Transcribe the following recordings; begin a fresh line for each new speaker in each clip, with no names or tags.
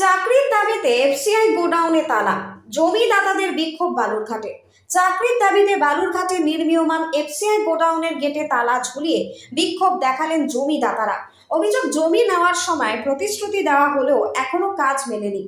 চাকরির দাবিতে এফসিআই গোডাউনে তালা। জমিদাতাদের বিক্ষোভ বালুরঘাটে। চাকরির দাবিতে বালুরঘাটে নির্মীয়মান এফসিআই গোডাউনের গেটে তালা ঝুলিয়ে বিক্ষোভ দেখালেন জমিদাতারা। অভিযোগ জমি নেওয়ার সময় প্রতিশ্রুতি দেওয়া হলেও এখনও কাজ মেলেনি।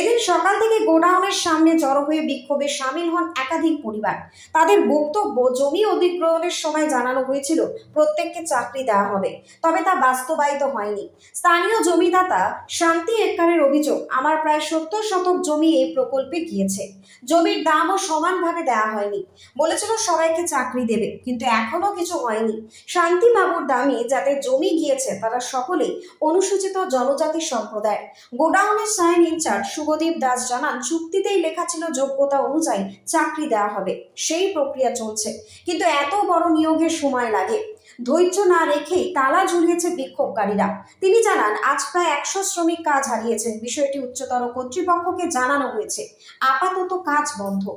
এদিন সকাল থেকে গোডাউনের সামনে জড়ো হয়ে বিক্ষোভে সামিল হন একাধিক পরিবার। তাদের বক্তব্য জমি অধিগ্রহণের সময় জানানো হয়েছিল, প্রত্যেককে চাকরি দেওয়া হবে, তবে তা বাস্তবায়িত হয়নি। স্থানীয় জমিদাতা শান্তি এককারের অভিযোগ, আমার প্রায় সত্তর শতক জমি এই প্রকল্পে গিয়েছে। জমির দামও সমানভাবে দেওয়া হয়নি। বলেছিল সবাইকে চাকরি দেবে, কিন্তু এখনও কিছু হয়নি। শান্তি বাবুর দামি যাতে জমি গিয়েছে, তারা সকলেই অনুসূচিত জনজাতি সম্প্রদায়। গোডাউনের সাইন ইনচার্জ শুভদীপ দাস জানান চুক্তিতেই লেখা ছিল যোগ্যতা অনুযায়ী চাকরি দেওয়া হবে। সেই প্রক্রিয়া চলছে। কিন্তু এত বড় নিয়োগের সময় লাগে। ধৈর্য না রেখেই তালা ঝুলিয়েছে বিক্ষোভকারীরা। তিনি জানান আজ প্রায় একশো শ্রমিক কাজ হারিয়েছেন। বিষয়টি উচ্চতর কর্তৃপক্ষকে জানানো হয়েছে। আপাতত কাজ বন্ধ।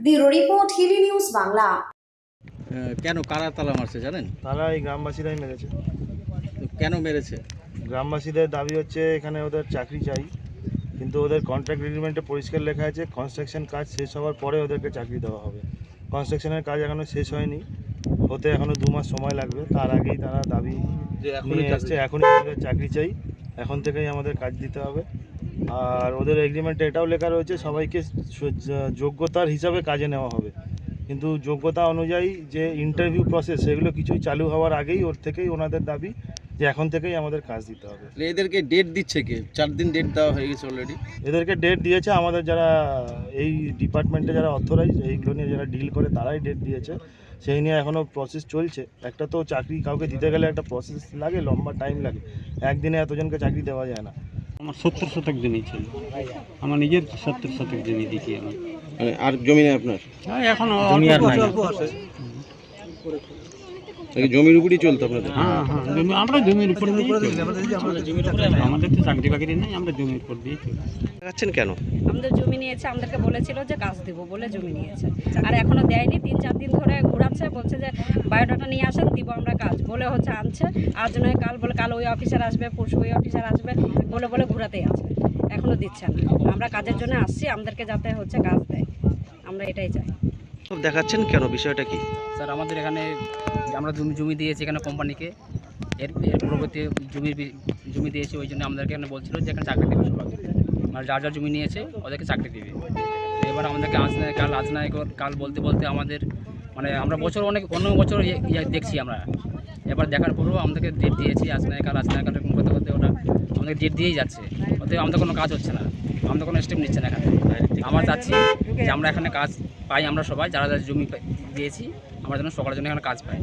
Bureau report Hili news Bangla.
কেন কারা তালা মারছে জানেন?
তারা এই গ্রামবাসীরাই মেরেছে।
কেন মেরেছে?
গ্রামবাসীদের দাবি হচ্ছে এখানে ওদের চাকরি চাই কিন্তু ওদের কন্ট্রাক্ট এগ্রিমেন্টে পরিষ্কার লেখা আছে কনস্ট্রাকশন কাজ শেষ হওয়ার পরে ওদেরকে চাকরি দেওয়া হবে। কনস্ট্রাকশনের কাজ এখনও শেষ হয়নি হতে এখনও দু মাস সময় লাগবে তার আগেই তারা দাবি নিয়ে এসছে এখনই আমাদের চাকরি চাই এখন থেকেই আমাদের কাজ দিতে হবে। আর ওদের এগ্রিমেন্টে এটাও লেখা রয়েছে সবাইকে যোগ্যতার হিসাবে কাজে নেওয়া হবে। কিন্তু যোগ্যতা অনুযায়ী যে ইন্টারভিউ প্রসেস সেগুলো কিছুই চালু হওয়ার আগেই ওর থেকেই ওনাদের দাবি যে এখন থেকেই আমাদের কাজ দিতে হবে।
এদেরকে ডেট দিচ্ছে কে? চার দিন ডেট দেওয়া হয়ে গেছে অলরেডি
এদেরকে ডেট দিয়েছে আমাদের যারা এই ডিপার্টমেন্টে যারা অথরাইজ এইগুলো নিয়ে যারা ডিল করে তারাই ডেট দিয়েছে। সেই নিয়ে এখনও প্রসেস চলছে। একটা তো চাকরি কাউকে দিতে গেলে একটা প্রসেস লাগে লম্বা টাইম লাগে। একদিনে এতজনকে চাকরি দেওয়া যায় না।
আমার সত্তর শতক জমি ছিল। আমার নিজের সত্তর শতক জমি দিচ্ছি আমি।
আর জমি নেই আপনার?
হ্যাঁ, এখন
জমি আর নাই।
জমির উপরই চলতো আপনাদের?
হ্যাঁ হ্যাঁ জমি আমরা জমির উপর আমাদের তো চাকরি বাকরি নেই আমরা জমির উপর দিয়ে চলি।
কেন?
আমাদের জমি নিয়েছে আমাদেরকে বলেছিল যে কাজ দেবো বলে জমি নিয়েছে। আর এখনও দেয়নি তিন চার দিন ধরে ঘুরাচ্ছে বলছে যে বায়োডাটা নিয়ে আসেন দিব আমরা কাজ বলে হচ্ছে আনছে আজ নয় কাল বলে কাল ওই অফিসার আসবে পরশু ওই অফিসার আসবে বলে বলে ঘুরাতেই আছে। এখনও দিচ্ছে না। আমরা কাজের জন্য আসছি আমাদেরকে যাতে হচ্ছে কাজ দেয়। আমরা এটাই চাই।
সব দেখাচ্ছেন কেন? বিষয়টা কি?
স্যার আমাদের এখানে আমরা জমি জমি দিয়েছি এখানে কোম্পানিকে। এর এর পরবর্তী জমি জমি দিয়েছি ওই জন্য আমাদেরকে এখানে বলছিল যে এখানে চাকরি দেবে সবাই। মানে যার যার জমি নিয়েছে ওদেরকে চাকরি দেবে। এবার আমাদেরকে আজ নাই কাল আজ নাই কাল বলতে বলতে আমাদের মানে আমরা বছর অনেক অন্য বছর ইয়ে- ইয়ে দেখছি আমরা। এবার দেখার পরেও আমাদেরকে ডেট দিয়েছি আজ নাই কাল আজ নাই কাল এরকম করতে করতে ওটা আমাদের ডেট দিয়েই যাচ্ছে। অতএব আমাদের কোনো কাজ হচ্ছে না। আমাদের কোনো স্টেপ নিচ্ছে না এখানে। আমরা চাচ্ছি যে আমরা এখানে কাজ পাই আমরা সবাই, যারা যারা জমি দিয়েছি, আমরা যেন সকালের জন্য এখানে কাজ পাই।